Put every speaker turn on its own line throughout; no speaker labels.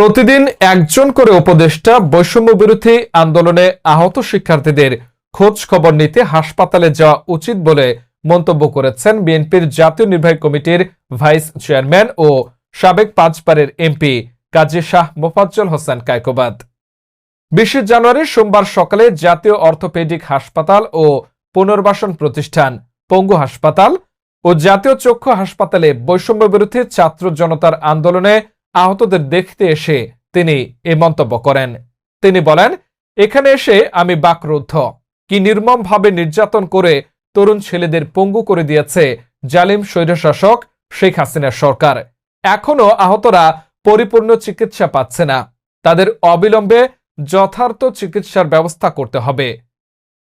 প্রতিদিন একজন করে উপদেষ্টা বৈষম্য বিরোধী আন্দোলনে আহত শিক্ষার্থীদের খোঁজ খবর নিতে হাসপাতালে যাওয়া উচিত বলে মন্তব্য করেছেন বিএনপির জাতীয় নির্বাহী কমিটির ভাইস চেয়ারম্যান ও সাবেক পাঁচবারের এমপি কাজী শাহ মোফাজ্জল হোসেন কায়কোবাদ। বিশে জানুয়ারি সোমবার সকালে জাতীয় অর্থোপেডিক হাসপাতাল ও পুনর্বাসন প্রতিষ্ঠান, পঙ্গু হাসপাতাল ও জাতীয় চক্ষু হাসপাতালে বৈষম্য বিরোধী ছাত্র জনতার আন্দোলনে আহতদের দেখতে এসে তিনি এ মন্তব্য করেন। তিনি বলেন, এখানে এসে আমি বাকরুদ্ধ। কি নির্মমভাবে নির্যাতন করে তরুণ ছেলেদের পঙ্গু করে দিয়েছে জালিম স্বৈরশাসক শেখ হাসিনার সরকার। এখনও আহতরা পরিপূর্ণ চিকিৎসা পাচ্ছে না। তাদের অবিলম্বে যথার্থ চিকিৎসার ব্যবস্থা করতে হবে।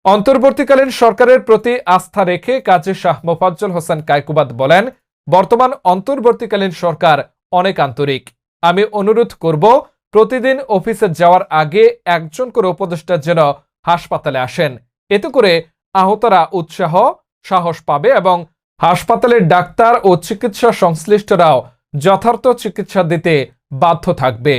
অন্তর্বর্তীকালীন সরকারের প্রতি আস্থা রেখে কাজী শাহ মোফাজ্জল হোসেন কায়কুবাদ বলেন, বর্তমান অন্তর্বর্তীকালীন সরকার অনেক আন্তরিক। আমি অনুরোধ করব, প্রতিদিন অফিসে যাওয়ার আগে একজন করে উপদেষ্টা যেন হাসপাতালে আসেন। এতে করে আহতরা উৎসাহ, সাহস পাবে এবং হাসপাতালের ডাক্তার ও চিকিৎসা সংশ্লিষ্টরাও যথার্থ চিকিৎসা দিতে বাধ্য থাকবে।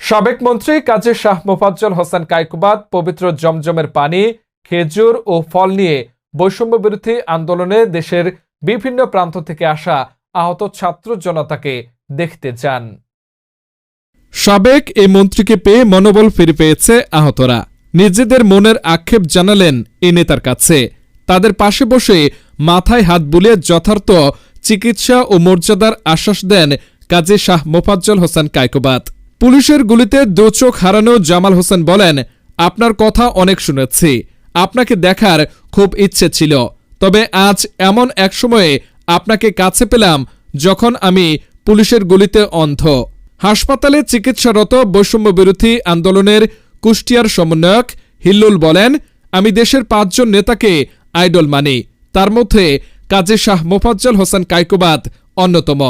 সাবেক মন্ত্রী কাজী শাহ মোফাজ্জল হোসেন কায়কুবাদ পবিত্র জমজমের পানি, খেজুর ও ফল নিয়ে বৈষম্য বিরোধী আন্দোলনে দেশের বিভিন্ন প্রান্ত থেকে আসা আহত ছাত্র জনতাকে দেখতে যান
সাবেক এই মন্ত্রীকে পেয়ে মনোবল ফিরে পেয়েছে আহতরা। নিজেদের মনের আক্ষেপ জানালেন এই নেতার কাছে। তাদের পাশে বসে মাথায় হাত বুলিয়ে যথার্থ চিকিৎসা ও মর্যাদার আশ্বাস দেন কাজী শাহ মোফাজ্জল হোসেন কায়কোবাদ। পুলিশের গুলিতে দু চোখ হারানো জামাল হোসেন বলেন, আপনার কথা অনেক শুনেছি। আপনাকে দেখার খুব ইচ্ছে ছিল। তবে আজ এমন এক সময়ে আপনাকে কাছে পেলাম যখন আমি পুলিশের গুলিতে অন্ধ। হাসপাতালে চিকিৎসারত বৈষম্য বিরোধী আন্দোলনের কুষ্টিয়ার সমন্বয়ক হিল্লুল বলেন, আমি দেশের পাঁচজন নেতাকে আইডল মানি। তার মধ্যে কাজী শাহ মোফাজ্জল হোসেন কাইকোবাদ অন্যতম।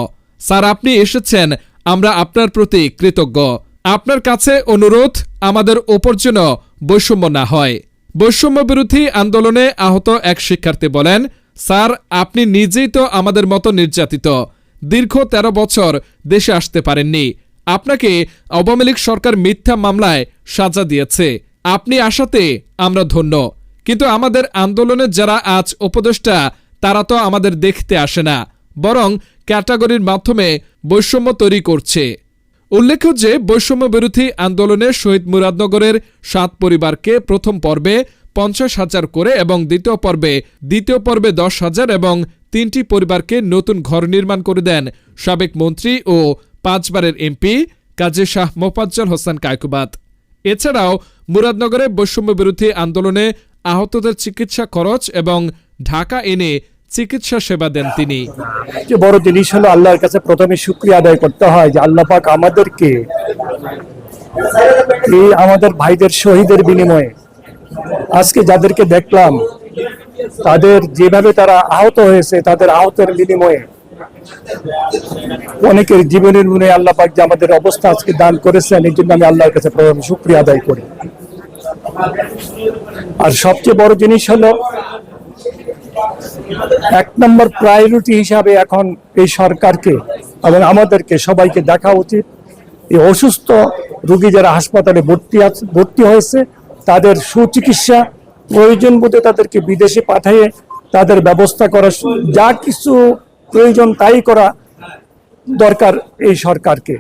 স্যার, আপনি এসেছেন, আমরা আপনার প্রতি কৃতজ্ঞ। আপনার কাছে অনুরোধ, আমাদের ওপর যেন বৈষম্য না হয়। বৈষম্য বিরোধী আন্দোলনে আহত এক শিক্ষার্থী বলেন স্যার, আপনি নিজেই তো আমাদের মতো নির্যাতিত। দীর্ঘ ১৩ বছর দেশে আসতে পারেননি। আপনাকে আওয়ামী লীগ সরকার মিথ্যা মামলায় সাজা দিয়েছে। আপনি আসাতে আমরা ধন্য। কিন্তু আমাদের আন্দোলনের যারা আজ উপদেষ্টা, তারা তো আমাদের দেখতে আসে না, বরং ক্যাটাগরির মাধ্যমে বৈষম্য তৈরি করছে। উল্লেখ্য যে বৈষম্য বিরোধী আন্দোলনে শহীদ মুরাদনগরের সাত পরিবারকে প্রথম পর্বে পঞ্চাশ হাজার করে এবং দ্বিতীয় পর্বে দ্বিতীয় পর্বে দশ হাজার এবং তিনটি পরিবারকে নতুন ঘর নির্মাণ করে দেন সাবেক মন্ত্রী ও পাঁচবারের এমপি কাজী শাহ মোফাজ্জল হোসেন কায়কুবাদ। এছাড়াও মুরাদনগরে বৈষম্য বিরোধী আন্দোলনে আহতদের চিকিৎসা খরচ এবং ঢাকা এনে চিকিৎসা সেবা দেন তিনি।
যে বড় জিনিস হলো আল্লাহর কাছে প্রথমে শুক্রিয়া আদায় করতে হয় যে আল্লাহ পাক আমাদেরকে এই আমাদের ভাইদের শহীদের বিনিময়ে আজকে যাদেরকে দেখলাম, তাদের যেভাবে তারা আহত হয়েছে, তাদের আহতের বিনিময়ে অনেকের জীবনের মনে আল্লাহ পাক যে আমাদের অবস্থা আজকে দান করেছেন, এই জন্য আমি আল্লাহর কাছে প্রথমে আদায় করি। আর সবচেয়ে বড় জিনিস হলো, এক নম্বর প্রায়োরিটি হিসাবে এখন এই সরকারকে এবং আমাদেরকে সবাইকে দেখা উচিত। এই অসুস্থ রুগী যারা হাসপাতালে ভর্তি আছে, ভর্তি হয়েছে তাদের সুচিকিৎসা, প্রয়োজন বোধে তাদেরকে বিদেশে পাঠিয়ে তাদের ব্যবস্থা করা যা কিছু প্রয়োজন তাই করা দরকার এই সরকারকে।